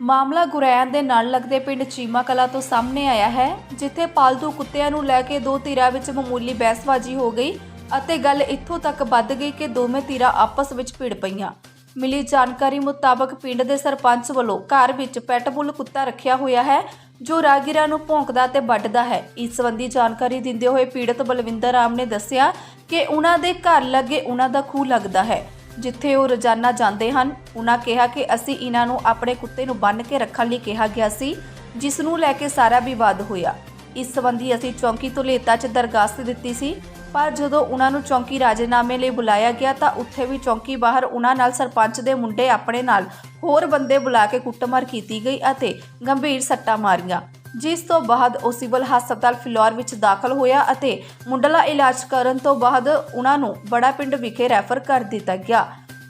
ਮਾਮਲਾ ਗੁਰੈਆਂ ਦੇ ਨਾਲ ਲੱਗਦੇ ਪਿੰਡ ਚੀਮਾ ਕਲਾ ਤੋਂ ਸਾਹਮਣੇ ਆਇਆ ਹੈ, ਜਿੱਥੇ ਪਾਲਤੂ ਕੁੱਤਿਆਂ ਨੂੰ ਲੈ ਕੇ ਦੋ ਧਿਰਾਂ ਵਿੱਚ ਮਾਮੂਲੀ ਬਹਿਸਬਾਜ਼ੀ ਹੋ ਗਈ ਅਤੇ ਗੱਲ ਇੱਥੋਂ ਤੱਕ ਵੱਧ ਗਈ ਕਿ ਦੋਵੇਂ ਧਿਰਾਂ ਆਪਸ ਵਿੱਚ ਭਿੜ ਪਈਆਂ। ਮਿਲੀ ਜਾਣਕਾਰੀ ਮੁਤਾਬਕ ਪਿੰਡ ਦੇ ਸਰਪੰਚ ਵੱਲੋਂ ਘਰ ਵਿੱਚ ਪੈਟਬੁੱਲ ਕੁੱਤਾ ਰੱਖਿਆ ਹੋਇਆ ਹੈ, ਜੋ ਰਾਗੀਰਾਂ ਨੂੰ ਭੌਂਕਦਾ ਤੇ ਵੱਢਦਾ ਹੈ। ਇਸ ਸੰਬੰਧੀ ਜਾਣਕਾਰੀ ਦਿੰਦੇ ਹੋਏ ਪੀੜਤ ਬਲਵਿੰਦਰ ਰਾਮ ਨੇ ਦੱਸਿਆ ਕਿ ਉਹਨਾਂ ਦੇ ਘਰ ਲੱਗੇ ਉਹਨਾਂ ਦਾ ਖੂਹ ਲੱਗਦਾ ਹੈ। ਜਿੱਥੇ ਉਹ ਰੋਜ਼ਾਨਾ ਜਾਂਦੇ ਹਨ, ਉਹਨਾਂ ਕਿਹਾ ਕਿ ਅਸੀਂ ਇਹਨਾਂ ਨੂੰ ਆਪਣੇ ਕੁੱਤੇ ਨੂੰ ਬੰਨ੍ਹ ਕੇ ਰੱਖਣ ਲਈ ਕਿਹਾ ਗਿਆ ਸੀ, ਜਿਸ ਨੂੰ ਲੈ ਕੇ ਸਾਰਾ ਵਿਵਾਦ ਹੋਇਆ। ਇਸ ਸੰਬੰਧੀ ਅਸੀਂ ਚੌਂਕੀ ਤੋਂ ਲੇਤਾ 'ਚ ਦਰਖਾਸਤ ਦਿੱਤੀ ਸੀ, ਪਰ ਜਦੋਂ ਉਹਨਾਂ ਨੂੰ ਚੌਂਕੀ ਰਾਜੀਨਾਮੇ ਲਈ ਬੁਲਾਇਆ ਗਿਆ ਤਾਂ ਉੱਥੇ ਵੀ ਚੌਂਕੀ ਬਾਹਰ ਉਹਨਾਂ ਨਾਲ ਸਰਪੰਚ ਦੇ ਮੁੰਡੇ ਆਪਣੇ ਨਾਲ ਹੋਰ ਬੰਦੇ ਬੁਲਾ ਕੇ ਕੁੱਟਮਾਰ ਕੀਤੀ ਗਈ ਅਤੇ ਗੰਭੀਰ ਸੱਟਾਂ ਮਾਰੀਆਂ। ਜਿਸ ਤੋਂ ਬਾਅਦ ਉਹ ਸਿਵਲ ਹਸਪਤਾਲ ਫਿਲੌਰ ਵਿੱਚ ਦਾਖਲ ਹੋਇਆ ਅਤੇ ਮੁੰਡਲਾ ਇਲਾਜ ਕਰਨ ਤੋਂ ਬਾਅਦ ਉਹਨਾਂ ਨੂੰ ਬੜਾ ਪਿੰਡ ਵਿਖੇ ਰੈਫਰ ਕਰ ਦਿੱਤਾ ਗਿਆ।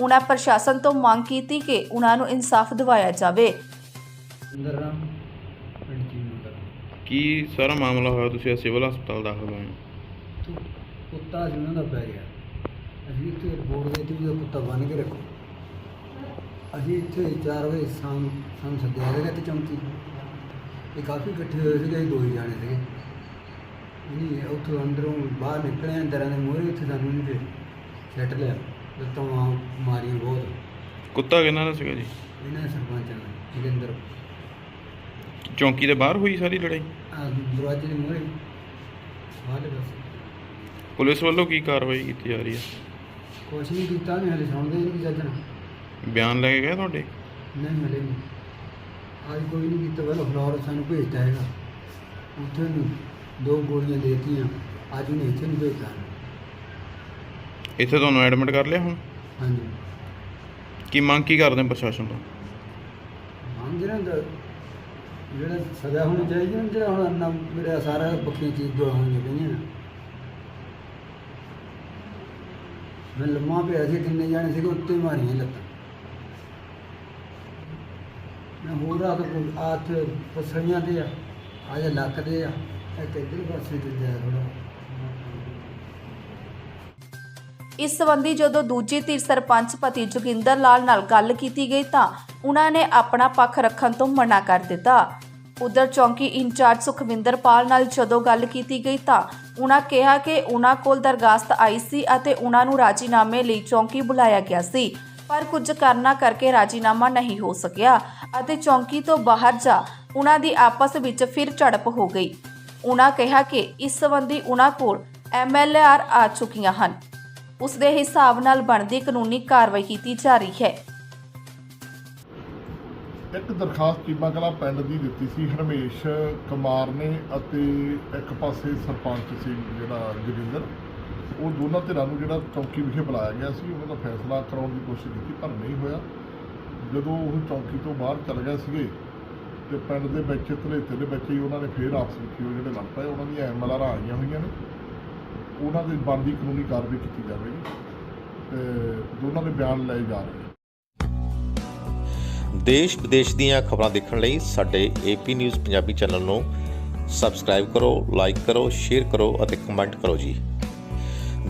ਉਹਨਾਂ ਪ੍ਰਸ਼ਾਸਨ ਤੋਂ ਮੰਗ ਕੀਤੀ ਕਿ ਉਹਨਾਂ ਨੂੰ ਇਨਸਾਫ ਦਿਵਾਇਆ ਜਾਵੇ। ਰਾਮ ਪਿੰਡ ਕੀ ਸਾਰਾ ਮਾਮਲਾ ਹੋਇਆ? ਤੁਸੀਂ ਅੱਜ ਸਿਵਲ ਹਸਪਤਾਲ ਦਾਖਲ ਹੋਏ ਹੋ? ਤੂੰ ਕੁੱਤਾ ਸੀ ਉਹਨਾਂ ਦਾ ਪੈ ਗਿਆ। ਅਸੀਂ ਇੱਥੇ ਬੋਰਡ ਦੇ ਤੇ ਵੀ ਉਹ ਕੁੱਤਾ ਬੰਨ ਕੇ ਰੱਖੋ। ਅਸੀਂ ਇੱਥੇ 4 ਵਜੇ ਸ਼ਾਮ ਸਾਨੂੰ ਸੱਦਿਆ ਗਿਆ ਤੇ ਚੌਂਕੀ। ਇਹ ਕਾਫੀ ਇਕੱਠੇ ਹੋਏ ਸੀਗੇ ਅਸੀਂ ਦੋ ਹੀ ਜਾਣੇ ਸੀਗੇ। ਨਹੀਂ ਉੱਥੋਂ ਅੰਦਰੋਂ ਬਾਹਰ ਨਿਕਲੇ ਅੰਦਰਾਂ ਦੇ ਮੂਹਰੇ ਉੱਥੇ ਸਾਨੂੰ ਨਹੀਂ ਤੇ ਛੱਟ ਲਿਆ। ਲੱਤਾਂ ਮਾਰੀਆਂ ਬਹੁਤ। ਕੁੱਤਾ ਕਿਹਨਾਂ ਦਾ ਸੀਗਾ ਜੀ? ਇਹਨਾਂ ਸਰਪੰਚਾਂ ਨੇ ਜੋਗਿੰਦਰ। ਚੌਂਕੀ ਦੇ ਬਾਹਰ ਹੋਈ ਸਾਰੀ ਲੜਾਈ? ਆਹ ਦਰਵਾਜ਼ੇ ਦੇ ਮੂਹਰੇ। ਬਾਹਰਲੇ ਪਾਸੇ ਪੁਲਿਸ ਵੱਲੋਂ ਕੀ ਕਾਰਵਾਈ ਕੀਤੀ ਜਾ ਰਹੀ ਹੈ? ਕੁਛ ਨਹੀਂ ਕੀਤਾ ਨਹੀਂ ਹਲੇ ਸੁਣਦੇ ਨਹੀਂ ਜੱਜਣਾ ਬਿਆਨ ਲੈ ਕੇ ਗਏ ਤੁਹਾਡੇ? ਨਹੀਂ ਹਲੇ ਨਹੀਂ। ਅੱਜ ਕੋਈ ਨਹੀਂ ਕੀਤਾ ਪਹਿਲਾਂ ਫਲੋਰ ਸਾਨੂੰ ਭੇਜਤਾ ਹੈਗਾ। ਉੱਥੇ ਨੂੰ ਦੋ ਗੋਲੀਆਂ ਦੇਤੀਆਂ ਅੱਜ ਉਹਨੇ ਇੱਥੇ ਨੂੰ ਭੇਜਤਾ। ਇੱਥੇ ਤੁਹਾਨੂੰ ਐਡਮਿਟ ਕਰ ਲਿਆ ਹੁਣ? ਹਾਂਜੀ। ਕੀ ਮੰਗ ਕੀ ਕਰਦੇ ਹੋ ਪ੍ਰਸ਼ਾਸਨ ਤੋਂ? ਹਾਂ ਜਿਹੜਾ ਦਾ ਜਿਹੜਾ ਸਜ਼ਾ ਹੋਣੀ ਚਾਹੀਦੀ ਨਾ ਜਿਹੜਾ ਹੁਣ ਅੰਨਾ ਮੇਰਾ ਸਾਰਾ ਬੱਕੀਆਂ ਚੀਜ਼ ਦੋ ਹੋਣੀਆਂ ਪਈਆਂ। ਮੈਂ ਲੰਮਾ ਪਿਆ ਸੀ ਕਿੰਨੇ ਜਾਣੇ ਸੀਗੇ ਉੱਤੇ ਮਾਰੀਆਂ ਲੱਤਾਂ। ਮੈਂ ਹੋਰ ਰਾਤ ਆਥ ਪਸਰੀਆਂ ਤੇ ਆ ਆਜ ਲੱਕ ਦੇ ਆ ਇੱਕ ਇੱਧਰ ਪਾਸੇ ਤੇ ਜਾ ਥੋੜਾ ਇਸ ਸੰਬੰਧੀ ਜਦੋਂ ਦੂਜੀ ਧਿਰ ਸਰਪੰਚ ਪਤੀ ਜੋਗਿੰਦਰ ਲਾਲ ਨਾਲ ਗੱਲ ਕੀਤੀ ਗਈ ਤਾਂ ਉਹਨਾਂ ਨੇ ਆਪਣਾ ਪੱਖ ਰੱਖਣ ਤੋਂ ਮਨਾ ਕਰ ਦਿੱਤਾ। ਉਧਰ ਚੌਂਕੀ ਇੰਚਾਰਜ ਸੁਖਵਿੰਦਰ ਪਾਲ ਨਾਲ ਜਦੋਂ ਗੱਲ ਕੀਤੀ ਗਈ ਤਾਂ ਉਹਨਾਂ ਕਿਹਾ ਕਿ ਉਹਨਾਂ ਕੋਲ ਦਰਗਾਸਤ ਆਈ ਸੀ ਅਤੇ ਉਹਨਾਂ ਨੂੰ ਰਾਜੀਨਾਮੇ ਲਈ ਚੌਂਕੀ ਬੁਲਾਇਆ ਗਿਆ ਸੀ। ਪਰ ਕੁਝ ਕਾਰਨਾਂ ਕਰਕੇ ਰਾਜੀਨਾਮਾ ਨਹੀਂ ਹੋ ਸਕਿਆ ਅਤੇ ਚੌਂਕੀ ਤੋਂ ਬਾਹਰ ਜਾ ਉਹਨਾਂ ਦੀ ਆਪਸ ਵਿੱਚ ਫਿਰ ਝੜਪ ਹੋ ਗਈ। ਉਹਨਾਂ ਕਿਹਾ ਕਿ ਇਸ ਸੰਬੰਧੀ ਉਹਨਾਂ ਕੋਲ ਐਮਐਲਆਰ ਆ ਚੁੱਕੀਆਂ ਹਨ। ਉਸ ਦੇ ਹਿਸਾਬ ਨਾਲ ਬਣਦੀ ਕਾਨੂੰਨੀ ਕਾਰਵਾਈ ਕੀਤੀ ਜਾ ਰਹੀ ਹੈ। ਇੱਕ ਦਰਖਾਸਤ ਚੀਮਾ ਕਲਾਂ ਪਿੰਡ ਦੀ ਦਿੱਤੀ ਸੀ। ਹਰਮੇਸ਼ ਕੁਮਾਰ ਨੇ ਅਤੇ ਇੱਕ ਪਾਸੇ ਸਰਪੰਚ ਸੀ ਜਿਹੜਾ ਜੋਗਿੰਦਰ ਉਹ ਦੋਨਾਂ ਧਿਰਾਂ ਨੂੰ ਜਿਹੜਾ ਚੌਕੀ ਵਿਖੇ ਬੁਲਾਇਆ ਗਿਆ ਸੀ, ਉਹਨਾਂ ਦਾ ਫੈਸਲਾ ਕਰਾਉਣ ਦੀ ਕੋਸ਼ਿਸ਼ ਕੀਤੀ, ਪਰ ਨਹੀਂ ਹੋਇਆ। ਜਦੋਂ ਉਹ ਚੌਕੀ ਤੋਂ ਬਾਹਰ ਚਲ ਗਏ ਸੀਗੇ ਤੇ ਪਿੰਡ ਦੇ ਵਿੱਚ ਧਲੇਤੇ ਦੇ ਵਿੱਚ ਹੀ ਉਹਨਾਂ ਨੇ ਫੇਰ ਆਪਸ ਵਿੱਚ ਉਹ ਜਿਹੜੇ ਲੜ ਪਏ, ਉਹਨਾਂ ਦੀਆਂ ਐਮਐਲਆਰ ਆਈਆਂ ਹੋਈਆਂ ਨੇ। ਉਹਨਾਂ ਦੇ ਬਣਦੀ ਕਾਨੂੰਨੀ ਕਾਰਵਾਈ ਕੀਤੀ ਜਾਵੇਗੀ ਤੇ ਦੋਨਾਂ ਦੇ ਬਿਆਨ ਲਏ ਜਾ ਰਹੇ ਨੇ। ਦੇਸ਼ ਵਿਦੇਸ਼ ਦੀਆਂ ਖਬਰਾਂ ਦੇਖਣ ਲਈ ਸਾਡੇ ਏਪੀ ਨਿਊਜ਼ ਪੰਜਾਬੀ ਚੈਨਲ ਨੂੰ ਸਬਸਕ੍ਰਾਈਬ ਕਰੋ, ਲਾਈਕ ਕਰੋ, ਸ਼ੇਅਰ ਕਰੋ ਅਤੇ ਕਮੈਂਟ ਕਰੋ ਜੀ।